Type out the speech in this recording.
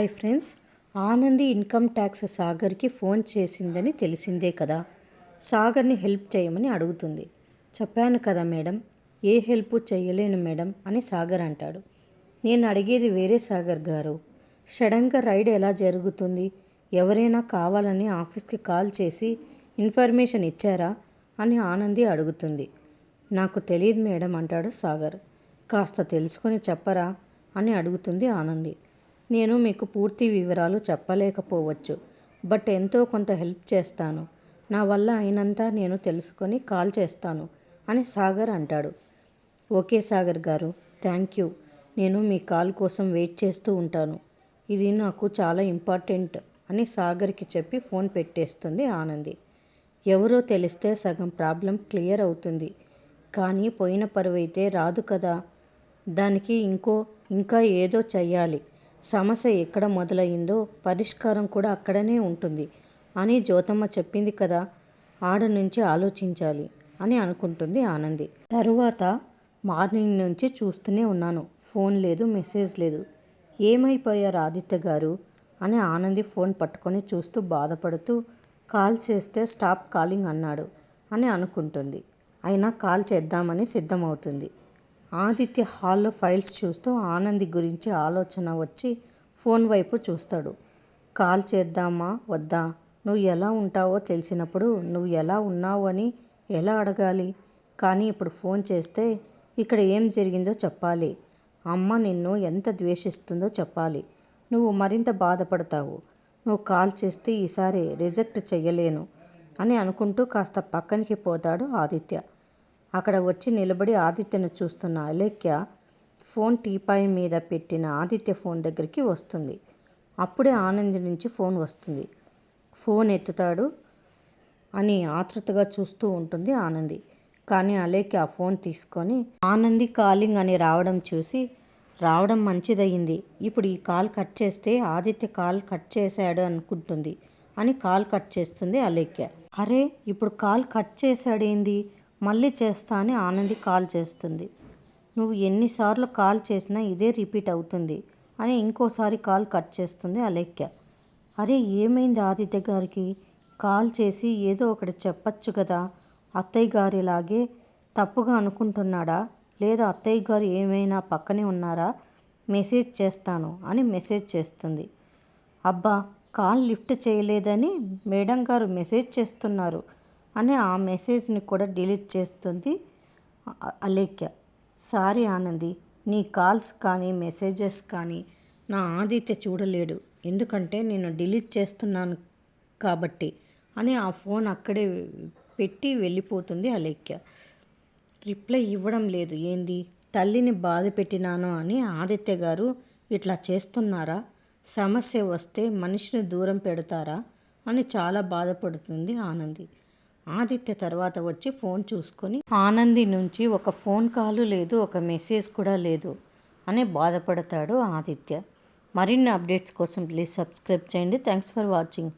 Hi friends. Anandi income tax సాగర్కి phone చేసిందని తెలిసిందే కదా. సాగర్ని హెల్ప్ చేయమని అడుగుతుంది. చెప్పాను కదా మేడం. ఏ హెల్ప్ చేయలేను మేడం అని సాగర్ అంటాడు. నేను అడిగేది వేరే సాగర్ గారు. సడన్గా రైడ్ ఎలా జరుగుతుంది? ఎవరైనా కావాలని ఆఫీస్కి కాల్ చేసి ఇన్ఫర్మేషన్ ఇచ్చారా? అని ఆనంది అడుగుతుంది. నాకు తెలియదు మేడం అంటాడు సాగర్. కాస్త తెలుసుకొని చెప్పరా? అని అడుగుతుంది ఆనంది. నేను మీకు పూర్తి వివరాలు చెప్పలేకపోవచ్చు బట్ ఎంతో కొంత హెల్ప్ చేస్తాను. నా వల్ల అయినంత నేను తెలుసుకొని కాల్ చేస్తాను అని సాగర్ అంటాడు. ఓకే సాగర్ గారు థ్యాంక్ యూ. నేను మీ కాల్ కోసం వెయిట్ చేస్తూ ఉంటాను. ఇది నాకు చాలా ఇంపార్టెంట్ అని సాగర్కి చెప్పి ఫోన్ పెట్టేస్తుంది ఆనంది. ఎవరో తెలిస్తే సగం ప్రాబ్లం క్లియర్ అవుతుంది. కానీ పోయిన పరువైతే రాదు కదా. దానికి ఇంకో ఇంకా ఏదో చెయ్యాలి. సమస్య ఎక్కడ మొదలయ్యిందో పరిష్కారం కూడా అక్కడనే ఉంటుంది. అని జ్యోతమ్మ చెప్పింది కదా ఆడ నుంచి ఆలోచించాలి అని అనుకుంటుంది ఆనంది. తరువాత మార్నింగ్ నుంచి చూస్తూనే ఉన్నాను. ఫోన్ లేదు మెసేజ్ లేదు. ఏమైపోయారు ఆదిత్య గారు? అని ఆనంది ఫోన్ పట్టుకొని చూస్తూ బాధపడుతూ కాల్ చేస్తే స్టాప్ కాలింగ్ అన్నాడు అని అనుకుంటుంది. అయినా కాల్ చేద్దామని సిద్ధమవుతుంది. ఆదిత్య హాల్లో ఫైల్స్ చూస్తూ ఆనంది గురించి ఆలోచన వచ్చి ఫోన్ వైపు చూస్తాడు. కాల్ చేద్దామా? వద్దా? నువ్వు ఎలా ఉంటావో తెలిసినప్పుడు నువ్వు ఎలా ఉన్నావు అని ఎలా అడగాలి? కానీ ఇప్పుడు ఫోన్ చేస్తే ఇక్కడ ఏం జరిగిందో చెప్పాలి. అమ్మ నిన్ను ఎంత ద్వేషిస్తుందో చెప్పాలి. నువ్వు మరింత బాధపడతావు. నువ్వు కాల్ చేస్తే ఈసారి రిజెక్ట్ చెయ్యలేను అని అనుకుంటూ కాస్త పక్కనికి పోతాడు ఆదిత్య. అక్కడ వచ్చి నిలబడి ఆదిత్యను చూస్తున్న అలేఖ్య ఫోన్ టీపాయ్ మీద పెట్టిన ఆదిత్య ఫోన్ దగ్గరికి వస్తుంది. అప్పుడే ఆనంది నుంచి ఫోన్ వస్తుంది. ఫోన్ ఎత్తుతాడు అని ఆతృతగా చూస్తూ ఉంటుంది ఆనంది. కానీ అలేఖ్య ఆ ఫోన్ తీసుకొని ఆనంది కాలింగ్ అని రావడం చూసి రావడం మంచిదయ్యింది. ఇప్పుడు ఈ కాల్ కట్ చేస్తే ఆదిత్య కాల్ కట్ చేశాడు అనుకుంటుంది అని కాల్ కట్ చేస్తుంది అలేఖ్య. అరే ఇప్పుడు కాల్ కట్ చేశాడేంది? మళ్ళీ చేస్తా అని ఆనంది కాల్ చేస్తుంది. నువ్వు ఎన్నిసార్లు కాల్ చేసినా ఇదే రిపీట్ అవుతుంది అని ఇంకోసారి కాల్ కట్ చేస్తుంది అలేఖ్య. అరే ఏమైంది ఆదిత్య గారికి? కాల్ చేసి ఏదో ఒకటి చెప్పచ్చు కదా? అత్తయ్య గారిలాగే తప్పుగా అనుకుంటున్నాడా? లేదా అత్తయ్య గారు ఏమైనా పక్కనే ఉన్నారా? మెసేజ్ చేస్తాను అని మెసేజ్ చేస్తుంది. అబ్బా కాల్ లిఫ్ట్ చేయలేదని మేడం గారు మెసేజ్ చేస్తున్నారు. అని ఆ మెసేజ్ని కూడా డిలీట్ చేస్తుంది అలేఖ్య. సారీ ఆనంది నీ కాల్స్ కానీ మెసేజెస్ కానీ నా ఆదిత్య చూడలేడు. ఎందుకంటే నేను డిలీట్ చేస్తున్నాను కాబట్టి అని ఆ ఫోన్ అక్కడే పెట్టి వెళ్ళిపోతుంది అలేఖ్య. రిప్లై ఇవ్వడం లేదు. ఏంది? తల్లిని బాధ పెట్టినాను అని ఆదిత్య గారు ఇట్లా చేస్తున్నారా? సమస్య వస్తే మనిషిని దూరం పెడతారా? అని చాలా బాధపడుతుంది ఆనంది. ఆదిత్య తర్వాత వచ్చి ఫోన్ చూసుకొని ఆనంది నుంచి ఒక ఫోన్ కాల్ లేదు ఒక మెసేజ్ కూడా లేదు అని బాధపడతాడు ఆదిత్య. మరిన్ని అప్డేట్స్ కోసం ప్లీజ్ సబ్స్క్రైబ్ చేయండి. Thanks for watching.